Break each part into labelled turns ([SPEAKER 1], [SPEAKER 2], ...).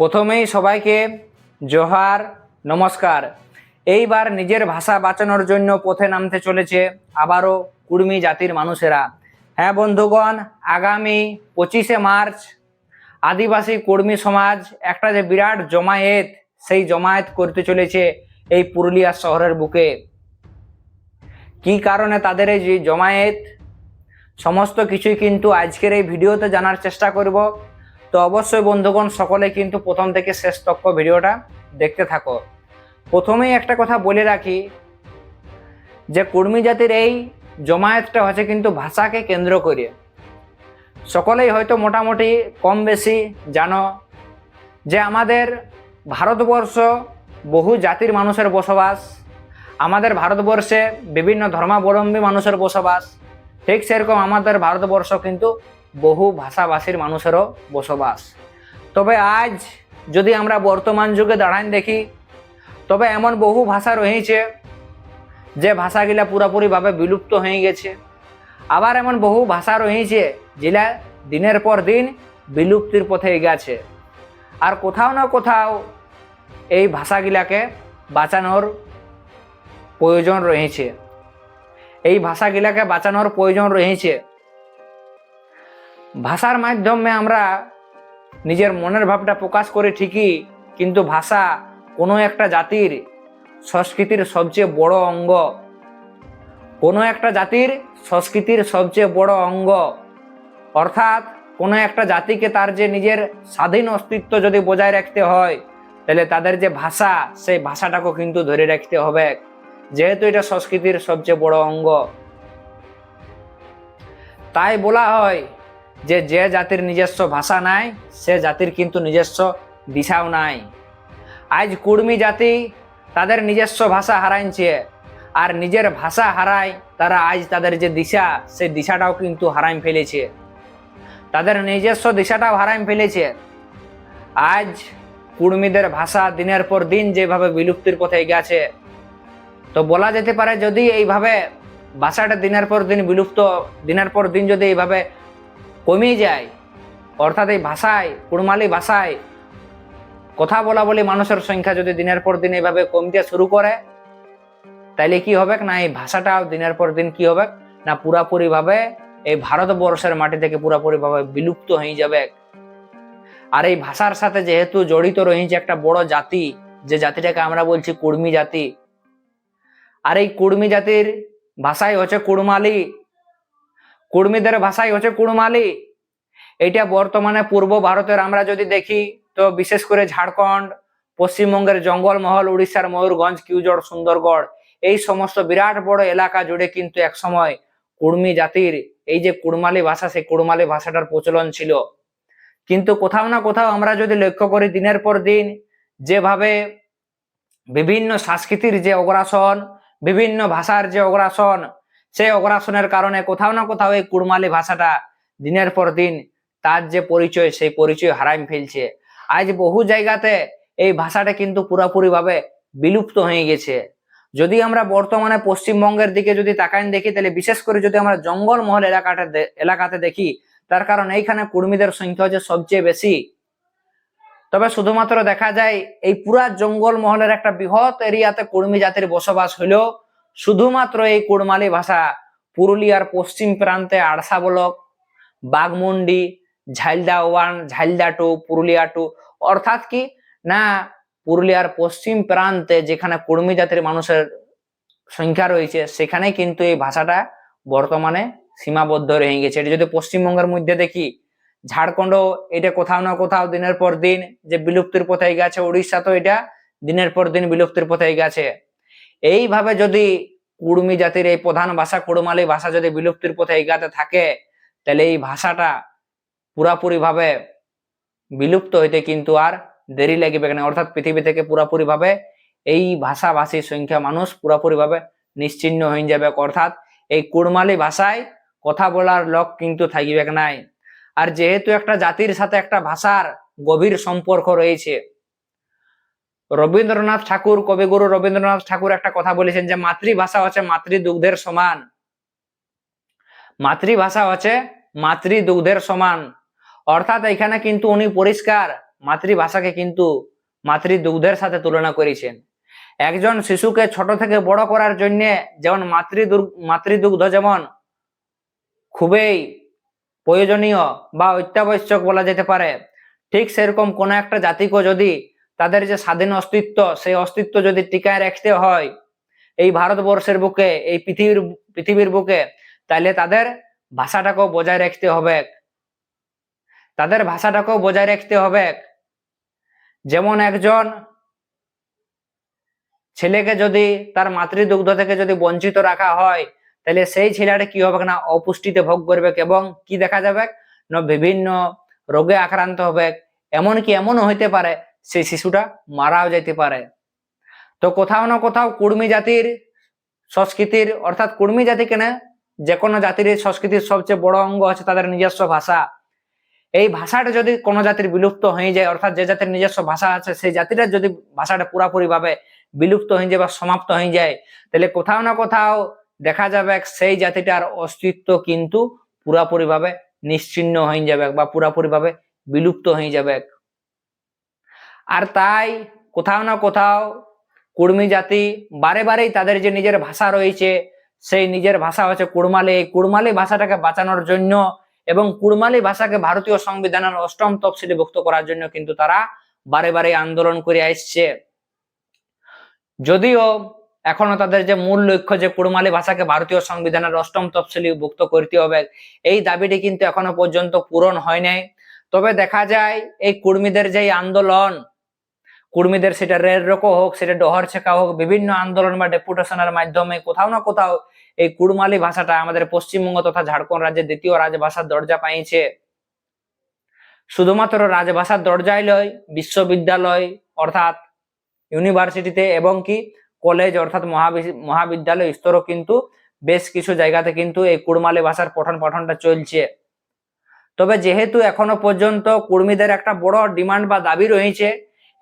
[SPEAKER 1] প্রথমেই সবাইকে জোহার, নমস্কার। এইবার নিজের ভাষা বাঁচানোর জন্য পথে নামতে চলেছে আবারও কুর্মী জাতির মানুষেরা। হ্যাঁ বন্ধুগণ, আগামী পঁচিশে মার্চ আদিবাসী কর্মী সমাজ একটা যে বিরাট জমায়েত, সেই জমায়েত করতে চলেছে এই পুরুলিয়া শহরের বুকে। কি কারণে তাদের এই যে জমায়েত? সমস্ত কিছুই কিন্তু আজকের এই ভিডিওতে জানার চেষ্টা করব। তো অবশ্যই বন্ধুগণ, সকলে কিন্তু প্রথম থেকে শেষ তক্ষ ভিডিওটা দেখতে থাকো। প্রথমেই একটা কথা বলে রাখি যে, কর্মী জাতির এই জমায়েতটা হচ্ছে কিন্তু ভাষাকে কেন্দ্র করে। সকলেই হয়তো মোটামুটি কম বেশি জানো যে, আমাদের ভারতবর্ষ বহু জাতির মানুষের বসবাস, আমাদের ভারতবর্ষে বিভিন্ন ধর্মাবলম্বী মানুষের বসবাস, ঠিক সেরকম আমাদের ভারতবর্ষ কিন্তু বহু ভাষাভাষীর মানুষেরও বসবাস। তবে আজ যদি আমরা বর্তমান যুগে দাঁড়ান দেখি, তবে এমন বহু ভাষা রয়েছে যে ভাষাগুলা পুরোপুরিভাবে বিলুপ্ত হয়ে গেছে। আবার এমন বহু ভাষা রয়েছে যেটা দিনের পর দিন বিলুপ্তির পথে গেছে আর কোথাও না কোথাও এই ভাষাগুলাকে বাঁচানোর প্রয়োজন রয়েছে। এই ভাষাগুলাকে বাঁচানোর প্রয়োজন রয়েছে। ভাষার মাধ্যমে আমরা নিজের মনের ভাবটা প্রকাশ করি ঠিকই, কিন্তু ভাষা কোনো একটা জাতির সংস্কৃতির সবচেয়ে বড় অঙ্গ। কোনো একটা জাতির সংস্কৃতির সবচেয়ে বড় অঙ্গ। অর্থাৎ কোনো একটা জাতিকে তার যে নিজের স্বাধীন অস্তিত্ব যদি বজায় রাখতে হয়, তাহলে তাদের যে ভাষা, সেই ভাষাটাকেও কিন্তু ধরে রাখতে হবে। যেহেতু এটা সংস্কৃতির সবচেয়ে বড় অঙ্গ। তাই বলা হয় যে যে জাতির নিজস্ব ভাষা নাই, সে জাতির কিন্তু নিজস্ব দিশাও নাই। আজ কুর্মী জাতি তাদের নিজস্ব ভাষা হারাইছে, আর নিজের ভাষা হারায় তারা আজ তাদের যে দিশা, সেই দিশাটাও কিন্তু হারাই ফেলেছে। তাদের নিজস্ব দিশাটাও হারাই ফেলেছে। আজ কুর্মীদের ভাষা দিনের পর দিন যেভাবে বিলুপ্তির পথে গেছে, তো বলা যেতে পারে যদি এইভাবে ভাষাটা দিনের পর দিন বিলুপ্ত, দিনের পর দিন যদি এইভাবে কমে যায়। অর্থাৎ এই ভাষায়, কুড়মালি ভাষায় কথা বলা বলে মানুষের সংখ্যা যদি দিনের পর দিন এইভাবে কমতে শুরু করে, তাইলে কি হবে? না, এই ভাষাটাও দিনের পর দিন কি হবে? না পুরাপুরি ভাবে এই ভারতবর্ষের মাটি থেকে পুরাপুরি ভাবে বিলুপ্ত হয়ে যাবে। আর এই ভাষার সাথে যেহেতু জড়িত রয়েছে একটা বড় জাতি, যে জাতিটাকে আমরা বলছি কুর্মী জাতি। আর এই কুর্মী জাতির ভাষাই হচ্ছে কুড়মালি। কুর্মীদের ভাষাই হচ্ছে কুড়মালি। এটা বর্তমানে পূর্ব ভারতের, আমরা যদি দেখি, তো বিশেষ করে ঝাড়খণ্ড, পশ্চিমবঙ্গের জঙ্গলমহল, উড়িষ্যার ময়ূরগঞ্জ, কিউজড়, সুন্দরগড়, এই সমস্ত বিরাট বড় এলাকা জুড়ে কিন্তু এক সময় কুর্মী জাতির, এই যে কুড়মালি ভাষা, সেই কুড়মালি ভাষাটার প্রচলন ছিল। কিন্তু কোথাও না কোথাও আমরা যদি লক্ষ্য করি, দিনের পর দিন যেভাবে বিভিন্ন সংস্কৃতির যে অগ্রাসন, বিভিন্ন ভাষার যে অগ্রাসন সেই অগ্রাসনের কারণে কোথাও না কোথাও এই কুড়মালি ভাষাটা দিনের পর দিন তার যে পরিচয়, সেই পরিচয় হারাই ফেলছে। আজ বহু জায়গাতে এই ভাষাটা কিন্তু পুরোপুরি ভাবে বিলুপ্ত হয়ে গেছে। যদি আমরা বর্তমানে পশ্চিমবঙ্গের দিকে যদি তাকাইন দেখি, তাহলে বিশেষ করে যদি আমরা জঙ্গলমহল এলাকাটা এলাকাতে দেখি, তার কারণ এইখানে কুর্মীদের সংখ্যা হচ্ছে সবচেয়ে বেশি। তবে শুধুমাত্র দেখা যায়, এই পুরা জঙ্গল মহলের একটা বৃহৎ এরিয়াতে কুর্মী জাতির বসবাস হলেও শুধুমাত্র এই কুড়মালি ভাষা পুরুলিয়ার পশ্চিম প্রান্তে Arsha block Baghmundi Jhalda one, Jhalda two, Purulia two. অর্থাৎ কি? না, পুরুলিয়ার পশ্চিম প্রান্তে যেখানে কুর্মী জাতির মানুষের সংখ্যা রয়েছে, সেখানে কিন্তু এই ভাষাটা বর্তমানে সীমাবদ্ধ রয়ে গেছে। এটা যদি পশ্চিমবঙ্গের মধ্যে দেখি, ঝাড়খণ্ড এটা কোথাও না কোথাও দিনের পর দিন যে বিলুপ্তির পথে গেছে উড়িষ্যা তো এটা দিনের পর দিন বিলুপ্তির পথে গেছে এইভাবে যদি কুড়মি জাতির এই প্রধান ভাষা, কুড়মালি ভাষা যদি বিলুপ্তির পথে এগাতে থাকে, তাহলে এই ভাষাটা পুরাপুরি ভাবে বিলুপ্ত হইতে কিন্তু আর দেরি লাগবে না অর্থাৎ পৃথিবী থেকে পুরাপুরি ভাবে এই ভাষাভাষীর সংখ্যা মানুষ পুরাপুরি ভাবে নিশ্চিহ্ন হয়ে যাবে অর্থাৎ এই কুড়মালি ভাষায় কথা বলার লোক কিন্তু থাকিবে নাই। আর যেহেতু একটা জাতির সাথে একটা ভাষার গভীর সম্পর্ক রয়েছে রবীন্দ্রনাথ ঠাকুর, কবিগুরু রবীন্দ্রনাথ ঠাকুর একটা কথা বলেছেন যে মাতৃভাষা হচ্ছে মাতৃদুগ্ধের সমান। মাতৃভাষা হচ্ছে মাতৃদুগ্ধের সমান। অর্থাৎ এখানে কিন্তু উনি পরিষ্কার মাতৃভাষাকে কিন্তু মাতৃদুগ্ধের সাথে তুলনা করেছেন। একজন শিশুকে ছোট থেকে বড় করার জন্য যেমন মাতৃদুর মাতৃদুগ্ধ যেমন খুবই প্রয়োজনীয় বা অত্যাবশ্যক বলা যেতে পারে, ঠিক সেরকম কোনো একটা জাতিকে যদি তাদের যে স্বাধীন অস্তিত্ব, সেই অস্তিত্ব যদি টিকায় রাখতে হয় এই ভারতবর্ষের বুকে, এই পৃথিবীর পৃথিবীর বুকে তাহলে তাদের ভাষাটাকেও বজায় রাখতে হবে। তাদের ভাষাটাকেও বজায় রাখতে হবে। যেমন একজন ছেলেকে যদি, তার মাতৃদুগ্ধ থেকে যদি বঞ্চিত রাখা হয় তাহলে সেই ছেলেটা কি হবে না, অপুষ্টিতে ভোগ করবে এবং কি দেখা যাবে? না বিভিন্ন রোগে আক্রান্ত হবে। এমনকি এমনও হইতে পারে সেই শিশুটা মারাও যেতে পারে। তো কোথাও না কোথাও কুর্মী জাতির সংস্কৃতির, অর্থাৎ কুর্মী জাতি কেন? যে কোনো জাতির সংস্কৃতির সবচেয়ে বড় অঙ্গ হচ্ছে তাদের নিজস্ব ভাষা। এই ভাষাটা যদি কোনো জাতির বিলুপ্ত হয়ে যায়, অর্থাৎ যে জাতির নিজস্ব ভাষা আছে, সেই জাতিটার যদি ভাষাটা পুরাপুরি ভাবে বিলুপ্ত হয়ে যায় বা সমাপ্ত হয়ে যায়, তাহলে কোথাও না কোথাও দেখা যাবে সেই জাতিটার অস্তিত্ব কিন্তু পুরাপুরি ভাবে নিশ্চিন্ন হয়ে যাবে বা পুরাপুরি ভাবে বিলুপ্ত হয়ে যাবে। আর তাই কোথাও না কোথাও কুর্মী জাতি বারে বারেই তাদের যে নিজের ভাষা রয়েছে, সেই নিজের ভাষা হচ্ছে কুড়মালি। এই কুড়মালি ভাষাটাকে বাঁচানোর জন্য এবং কুড়মালি ভাষাকে ভারতীয় সংবিধানের অষ্টম তফসিলে ভুক্ত করার জন্য কিন্তু তারা বারে বারে আন্দোলন করে আসছে। যদিও এখনও তাদের যে মূল লক্ষ্য যে কুড়মালি ভাষাকে ভারতীয় সংবিধানের অষ্টম তফসিলি ভুক্ত করতে হবে, এই দাবিটি কিন্তু এখনও পর্যন্ত পূরণ হয় নাই। তবে দেখা যায় এই কুর্মীদের যে আন্দোলন কুর্মীদের সেটা রেল রোকো হোক, সেটা ডহর ছেকা হোক, বিভিন্ন আন্দোলন বা ডেপুটেশনের মাধ্যমে কোথাও না কোথাও এই কুড়মালি ভাষাটা আমাদের পশ্চিমবঙ্গ তথা ঝাড়খণ্ড রাজ্যের দ্বিতীয় রাজভাষার দরজা পাইছে। শুধুমাত্র রাজভাষার দরজায় লয়, বিশ্ববিদ্যালয় অর্থাৎ ইউনিভার্সিটিতে এবং কি কলেজ অর্থাৎ মহাবিদ্যালয় স্তরও কিন্তু বেশ কিছু জায়গাতে কিন্তু এই কুড়মালি ভাষার পঠন পাঠনটা চলছে। তবে যেহেতু এখনও পর্যন্ত কুর্মীদের একটা বড় ডিমান্ড বা দাবি রয়েছে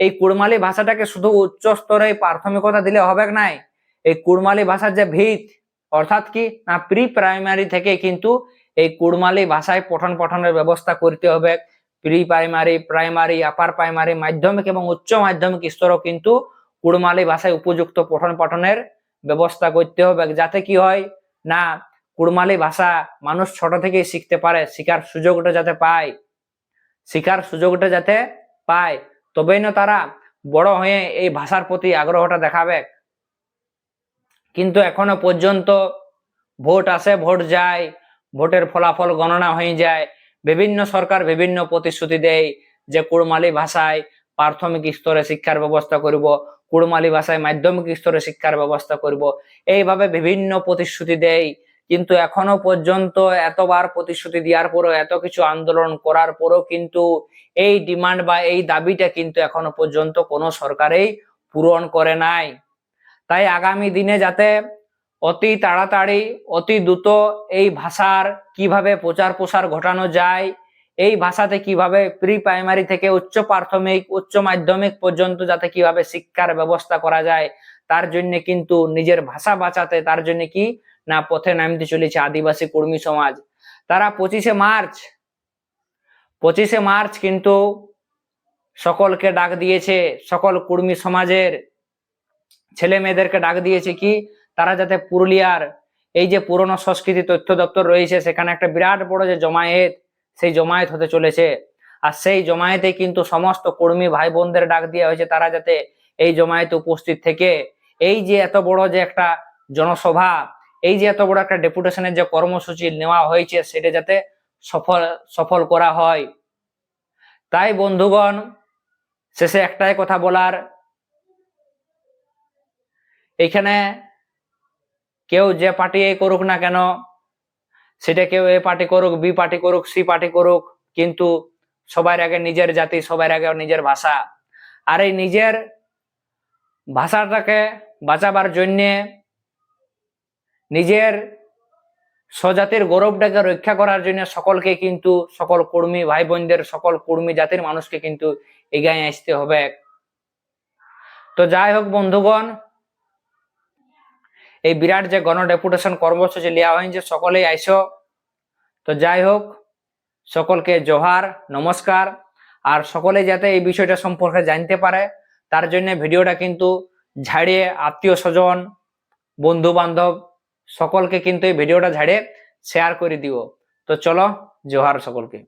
[SPEAKER 1] এই কুড়মালি ভাষাটাকে শুধু উচ্চ স্তরে প্রাথমিকতা দিলে হবে নাই? এই কুড়মালি ভাষার যে ভিত, অর্থাৎ কি? না প্রি প্রাইমারি থেকে কিন্তু এই কুড়মালি ভাষায় পঠন পঠনের ব্যবস্থা করতে হবে। Pre primary primary upper primary মাধ্যমিক এবং উচ্চ মাধ্যমিক স্তরও কিন্তু কুড়মালি ভাষায় উপযুক্ত পঠন পাঠনের ব্যবস্থা করতে হবে। যাতে কি হয়? না, কুড়মালি ভাষা মানুষ ছোট থেকেই শিখতে পারে শিকার সুযোগটা যাতে পায়। শিকার সুযোগটা যাতে পায়। তবেই না তারা বড় হয়ে এই ভাষার প্রতি আগ্রহটা দেখাবে। কিন্তু এখনও পর্যন্ত ভোট আসে, ভোট যায়, ভোটের ফলাফল গণনা হয়ে যায়। বিভিন্ন সরকার বিভিন্ন প্রতিশ্রুতি দেয় যে কুড়মালি ভাষায় প্রাথমিক স্তরে শিক্ষার ব্যবস্থা করব, কুড়মালি ভাষায় মাধ্যমিক স্তরে শিক্ষার ব্যবস্থা করব। এইভাবে বিভিন্ন প্রতিশ্রুতি দেয় কিন্তু এখনও পর্যন্ত এতবার প্রতিশ্রুতি দেওয়ার পরও, এত কিছু আন্দোলন করার পরও কিন্তু এই ডিমান্ড বা এই দাবিটা কিন্তু এখনও পর্যন্ত কোনো সরকারেই পূরণ করে নাই। তাই আগামী দিনে যাতে অতি তাড়াতাড়ি, অতি দ্রুত এই ভাষার কীভাবে প্রচার প্রসার ঘটানো যায়, এই ভাষাতে কীভাবে প্রি প্রাইমারি থেকে উচ্চ প্রাথমিক, উচ্চ মাধ্যমিক পর্যন্ত যাতে কীভাবে শিক্ষার ব্যবস্থা করা যায় তার জন্য কিন্তু নিজের ভাষা বাঁচাতে, তার জন্য কি? না, পথে নামতে চলেছে আদিবাসী কর্মী সমাজ। তারা পঁচিশে মার্চ পঁচিশে মার্চ কিন্তু সকলকে ডাক দিয়েছে, সকল কর্মী সমাজের ছেলে মেয়েদেরকে ডাক দিয়েছে কি? তারা যাতে পুরুলিয়ার এই যে পুরনো সংস্কৃতি তথ্য দপ্তর রয়েছে, সেখানে একটা বিরাট বড় যে জমায়েত, সেই জমায়েত হতে চলেছে। আর সেই জমায়েতে কিন্তু সমস্ত কর্মী ভাই বোনদের ডাক দেওয়া হয়েছে, তারা যাতে এই জমায়েতে উপস্থিত থেকে এই যে এত বড় যে একটা জনসভা, এই যে এত বড় একটা ডেপুটেশনের যে কর্মসূচি নেওয়া হয়েছে সেটা যাতে সফল সফল করা হয়। তাই বন্ধুগণ, শেষে একটাই কথা বলার। এখানে কেউ যে পার্টি করুক না কেন, সেটা কেউ এ পার্টি করুক, বি পার্টি করুক, সি পার্টি করুক, কিন্তু সবার আগে নিজের জাতি, সবার আগে নিজের ভাষা। আর এই নিজের ভাষাটাকে বাঁচাবার জন্যে নিজের স্বজাতির গৌরবটাকে রক্ষা করার জন্য সকলকে কিন্তু, সকল কর্মী ভাই বোনদের সকল কর্মী জাতির মানুষকে কিন্তু এগিয়ে আসতে হবে। তো যাই হোক বন্ধুগণ, এই বিরাট যে গণ ডেপুটেশন কর্মসূচি নেওয়া হয়েছে, সকলেই আইসো। তো যাই হোক, সকলকে জোহার, নমস্কার। আর সকলে যাতে এই বিষয়টা সম্পর্কে জানতে পারে, তার জন্য ভিডিওটা কিন্তু ঝাড়িয়ে আত্মীয় স্বজন বন্ধু বান্ধব সকলকে কিন্তু এই ভিডিওটা ঝাড়ে শেয়ার করে দিও। তো চলো, জোহার সকলকে।